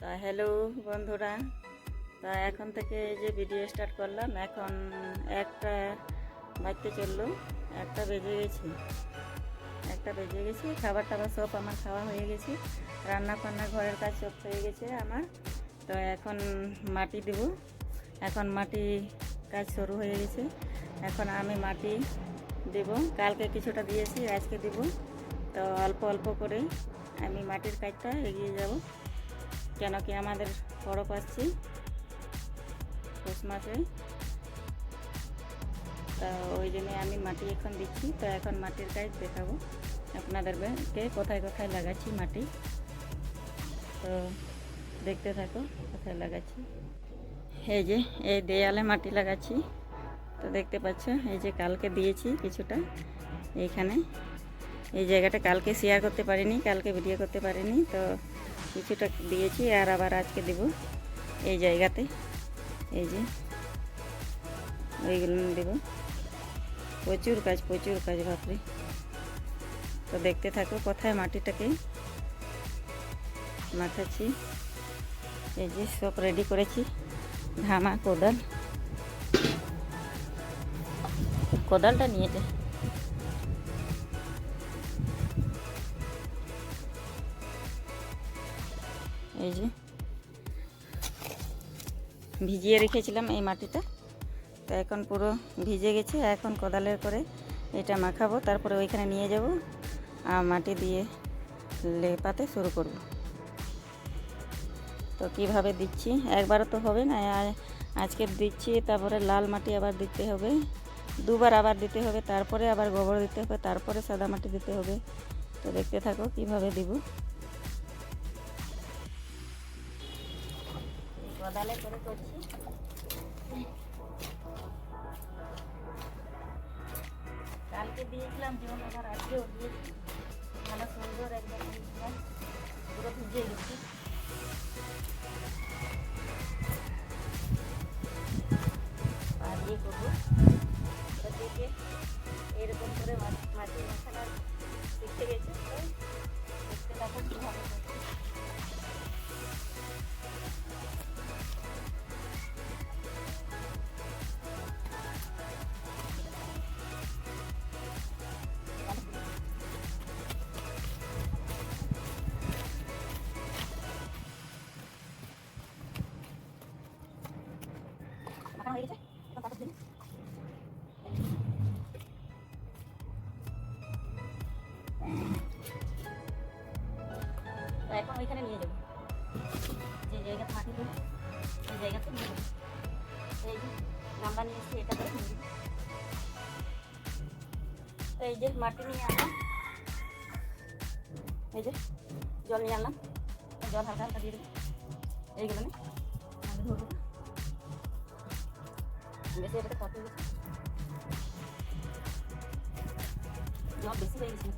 তা হ্যালো বন্ধুরা। তা এখন থেকে এই যে ভিডিও স্টার্ট করলাম, এখন একটা বাজতে চলল, একটা বেজে গেছি। একটা বেজে গেছি, খাবার টাবার সব আমার খাওয়া হয়ে গেছে রান্না ফান্না ঘরের কাজ সব হয়ে গেছে আমার। তো এখন মাটি দেব। এখন মাটি কাজ শুরু হয়ে গেছে। এখন আমি মাটি দেব। কালকে কিছুটা দিয়েছি, আজকে দেব। তো অল্প অল্প করে আমি মাটির কাজটা এগিয়ে যাব। কেন কি আমাদের পরব আসছে পৌষ মাসে তা ওই জন্য আমি মাটি এখন দিচ্ছি, তো এখন মাটির কাজ দেখাবো। আপনাদেরকে কোথায় কোথায় লাগাচ্ছি মাটি। তো দেখতে থাকো কোথায় লাগাচ্ছি। এই যে, এই দেয়ালে মাটি লাগাচ্ছি। তো দেখতে পাচ্ছ, এই যে কালকে দিয়েছি কিছুটা, এইখানে। এই জায়গাটা কালকে শেয়ার করতে পারিনি, কালকে ভিডিও করতে পারিনি, তো কিছুটা দিয়েছি আর আবার আজকে দেব এই জায়গাতে। এই যে, ওইগুলো দেব। প্রচুর কাজ প্রচুর কাজ বাপরে। তো দেখতে থাকো কোথায় মাটিটাকে মাখাচ্ছি। এই যে সব রেডি করেছি। ধামা কোদাল। কোদালটা নিয়ে যায় এই যে। ভিজিয়ে রেখেছিলাম এই মাটিটা তো এখন পুরো ভিজে গেছে, এখন কোদালের করে এটা মাখাবো, তারপরে ওইখানে নিয়ে যাব আর মাটি দিয়ে লেপাতে শুরু করব। তো কীভাবে দিচ্ছি? একবারও তো হবে না আজকে দিচ্ছি, তারপরে লাল মাটি আবার দিতে হবে, দুবার আবার দিতে হবে, তারপরে আবার গোবর দিতে হবে, তারপরে সাদা মাটি দিতে হবে। তো দেখতে থাকো কীভাবে দিব। কোদালে করে করছি। কালকে দিয়েছিলাম, যেমন আবার আজকেও দিয়েছি। ভালো সুন্দর একদম দিয়েছিলাম পুরো ভিজে গেছি। পা দিয়ে করব এরকম করে মা- মাটি যে গামলা নিয়ে এসেছি এটা তো এই যে মাটি নিয়ে আনলাম। এই যে জল নিয়ে আনলাম। জল হালকা হালকা দিয়ে দেবো এইগুলো ধরবো বেশি এটাতে কত জল বেশি হয়ে গেছে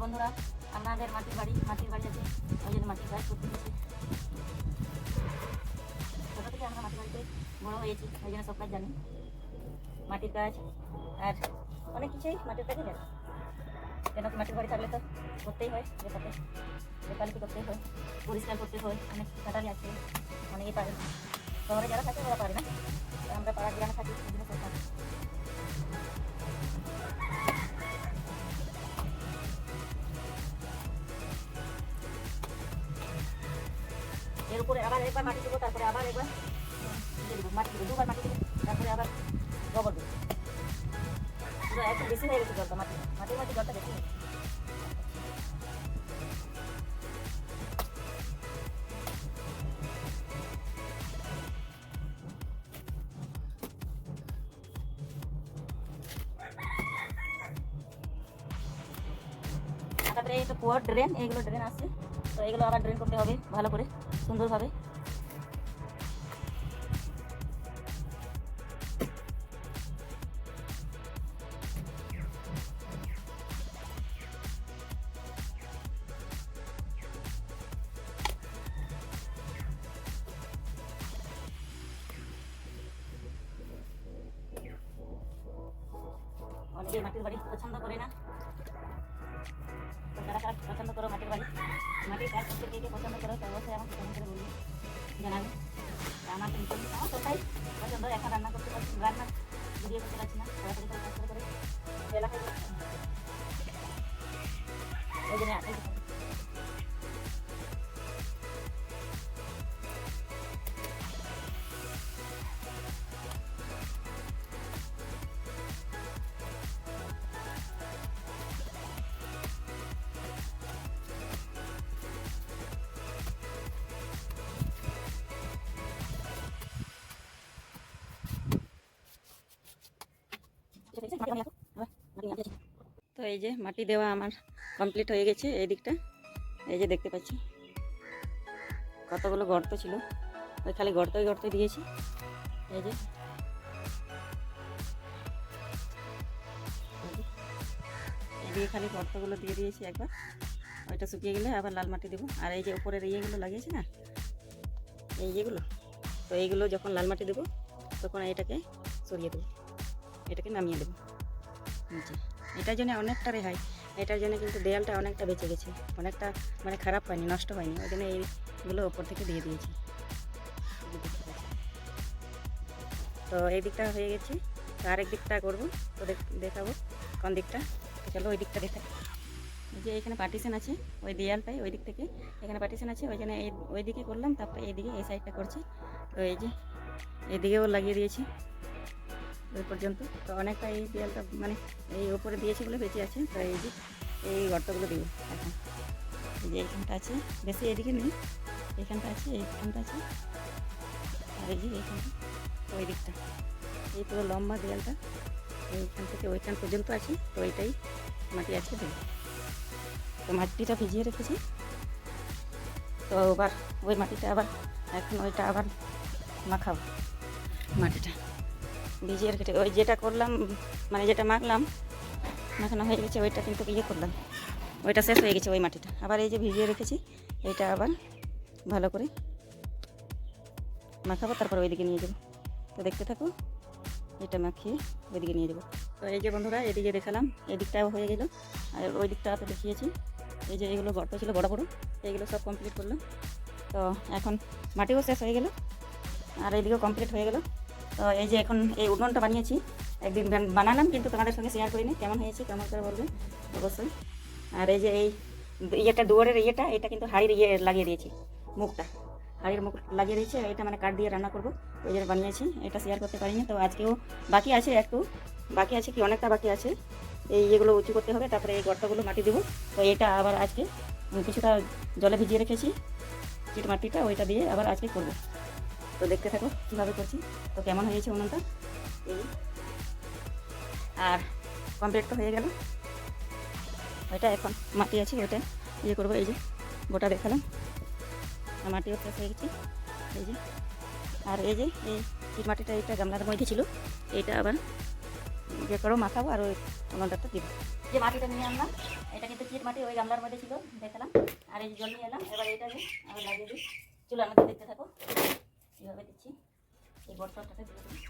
বন্ধুরা আমাদের মাটির বাড়ি মাটির বাড়ি আছে। ওই জন্য মাটির বাড়ি করতে আমরা মাটির বাড়িতে বড় হয়েছি, ওই জন্য সব কাজ জানি। মাটির কাজ আর অনেক কিছুই মাটির কাজে জানি। কেন কি মাটির বাড়ি থাকলে তো করতেই হয় লেপাতে লেপালেপি করতে হয়, পরিষ্কার করতে হয়, অনেক কাটারি আছে, অনেকেই পারে শহরে যারা থাকে ওরা পারে না আমরা পাড়া গ্রামে থাকি জন্য করতে এর উপরে আবার একবার মাটি দেবো তারপরে আবার একবার মাটি দেবো দুবার মাটি তারপরে আবার গোবর পুরো একটু বেশি হয়ে গেছে জলটা, মাটি। মাটির জলটা বেশি তারপরে এই তো কুয়ার ড্রেন এইগুলো ড্রেন আছে। তো এগুলো আবার ড্রেন করতে হবে ভালো করে, সুন্দরভাবে। অনেকে মাটির বাড়ি পছন্দ করে না। কাজ পছন্দ করো মাটির বাড়ি? মাটির কাজ করতে কে কে পছন্দ করো, তো অবশ্যই আমাকে কমেন্ট করে বলবি, জানাবি। আমার কিন্তু আমার কোথায় পছন্দ এখন রান্না করতে পারছি রান্না ভিডিও করতে পারছি না, তাড়াতাড়ি করে করে করে। বেলা ওই জন্য তো এই যে মাটি দেওয়া আমার কমপ্লিট হয়ে গেছে এই দিকটা এই যে দেখতে পাচ্ছি। কতগুলো গর্ত ছিল। ওই খালি গর্তই গর্ত দিয়েছি। এই যে। এই যে। এদিকে খালি গর্তগুলো দিয়ে দিয়েছি একবার। ওইটা শুকিয়ে গেলে আবার লাল মাটি দেবো। আর এই যে উপরের ইয়েগুলো লাগিয়েছি না? এই ইয়েগুলো তো এইগুলো যখন লাল মাটি দেবো, তখন এটাকে সরিয়ে দেবো। এটাকে নামিয়ে দেবো। নিচে এটার জন্য অনেকটা রেহাই। এটার জন্য কিন্তু দেয়ালটা অনেকটা বেঁচে গেছে। অনেকটা মানে খারাপ হয়নি, নষ্ট হয়নি। ওই জন্য এইগুলো ওপর থেকে দিয়ে দিয়েছি। তো এই দিকটা হয়ে গেছে। তো আরেক দিকটা করব, তো দেখাবো কোন দিকটা। চলো ওই দিকটা দেখা যে এখানে পার্টিশন আছে, ওই দেয়ালটাই ওই দিক থেকে। এখানে পার্টিশন আছে, ওই জন্য ওই দিকে করলাম, তারপরে এইদিকে এই সাইডটা করছি। তো এই যে এইদিকেও লাগিয়ে দিয়েছি। ওই পর্যন্ত। তো অনেকটা এই দেয়ালটা মানে এই ওপরে দিয়েছি বলে বেঁচে আছে। তো এই যে এই গর্তগুলো দিব এখন। যে এইখানটা আছে। বেশি এদিকে নেই। এইখানটা আছে এইখানটা আছে। আর এই যে এইখানটা, ওই দিকটা। এই পুরো লম্বা দেয়ালটা। এইখান থেকে ওইখান পর্যন্ত আছে। তো এইটাই মাটি আছে দেবো তো মাটিটা ভিজিয়ে রেখেছি। তো আবার ওই মাটিটা আবার, এখন ওইটা আবার মাখাবো মাটিটা। ভিজিয়ে রেখেছি। ওই যেটা করলাম মানে যেটা মাখলাম, মাখানো হয়ে গেছে, ওইটা কিন্তু ইয়ে করলাম। ওইটা শেষ হয়ে গেছে ওই মাটিটা। আবার এই যে ভিজিয়ে রেখেছি, এইটা আবার ভালো করে মাখাবো, তারপর ওইদিকে নিয়ে যাব। তো দেখতে থাকো, এটা মাখিয়ে ওইদিকে নিয়ে যাব। তো এই যে বন্ধুরা, এদিকে দেখালাম, এদিকটাও হয়ে গেল। আর ওই দিকটা তো দেখিয়েছি। এই যে এগুলো গর্ত ছিল, বড় বড় এইগুলো সব কমপ্লিট করলাম। তো এখন মাটিও শেষ হয়ে গেল, আর এইদিকেও কমপ্লিট হয়ে গেল। তো এই যে এখন এই উঠোনটা বানিয়েছি, একদিন বানালাম কিন্তু তোমাদের সঙ্গে শেয়ার করিনি, কেমন হয়েছে, কেমন করে বলবেন অবশ্যই। আর এই যে এই ইয়েটা, দুয়ারের ইয়েটা, এটা কিন্তু হাড়ির ইয়ে লাগিয়ে দিয়েছি, মুখটা। হাড়ির মুখ লাগিয়ে দিয়েছি এটা মানে কাঠ দিয়ে রান্না করব ওই জন্য বানিয়েছি, এটা শেয়ার করতে পারিনি, তো আজকেও বাকি আছে একটু। বাকি আছে কি, অনেকটা বাকি আছে। এই ইয়েগুলো উঁচু করতে হবে, তারপরে এই গর্তগুলো মাটি দেবো। তো এটা আবার আজকে কিছুটা জলে ভিজিয়ে রেখেছি চিট মাটিটা ওইটা দিয়ে আবার আজকে করব। তো দেখতে থাকো, কীভাবে করছি। তো কেমন হয়েছে উনুনটা? এই। আর কমপ্লিট তো হয়ে গেল। ওইটা এখন মাটি আছে, ওইটা ইয়ে করব, এই যে গোটা দেখালাম। মাটিও শেষ হয়ে গেছে, এই যে। আর এই যে, এই চিট মাটিটা, এইটা গামলার মধ্যে ছিল, এইটা আবার ইয়ে করো, মাখাবো, আর ওই উনুনটাতে দিব। যে মাটিটা নিয়ে আনলাম, এটা কিন্তু চিট মাটি, ওই গামলার মধ্যে ছিল, দেখালাম। আর এই জল নিয়ে এলাম, এবার এইটা যে আবার লাগিয়ে দিই। চুলার মধ্যে দেখতে থাকো। কীভাবে দিচ্ছি? এই বর্ষাটাকে দিয়ে দিই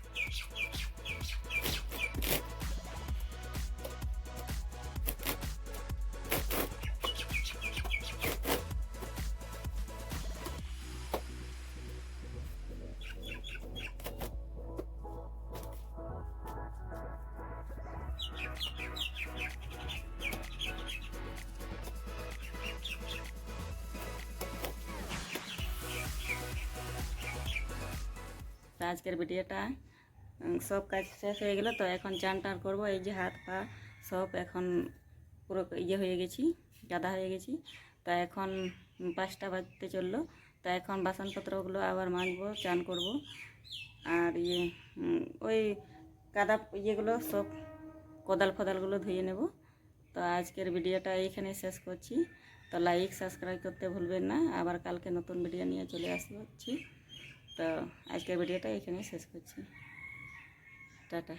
তো আজকের ভিডিওটা সব কাজ শেষ হয়ে গেল, তো এখন চান টান করব, এই যে হাত পা সব এখন পুরো ইয়ে হয়ে গেছি, গাদা হয়ে গেছি। তা এখন পাঁচটা বাজতে চলল, তা এখন বাসনপত্রগুলো আবার মাজবো, চান করব। আর ইয়ে ওই কাদা ইয়েগুলো সব কোদাল ফদালগুলো ধুয়ে নেব। তো আজকের ভিডিওটা এইখানে শেষ করছি। তো লাইক, সাবস্ক্রাইব করতে ভুলবেন না। আবার কালকে নতুন ভিডিও নিয়ে চলে আসছি। তো আজকের ভিডিওটা এখানে শেষ করছি টাটা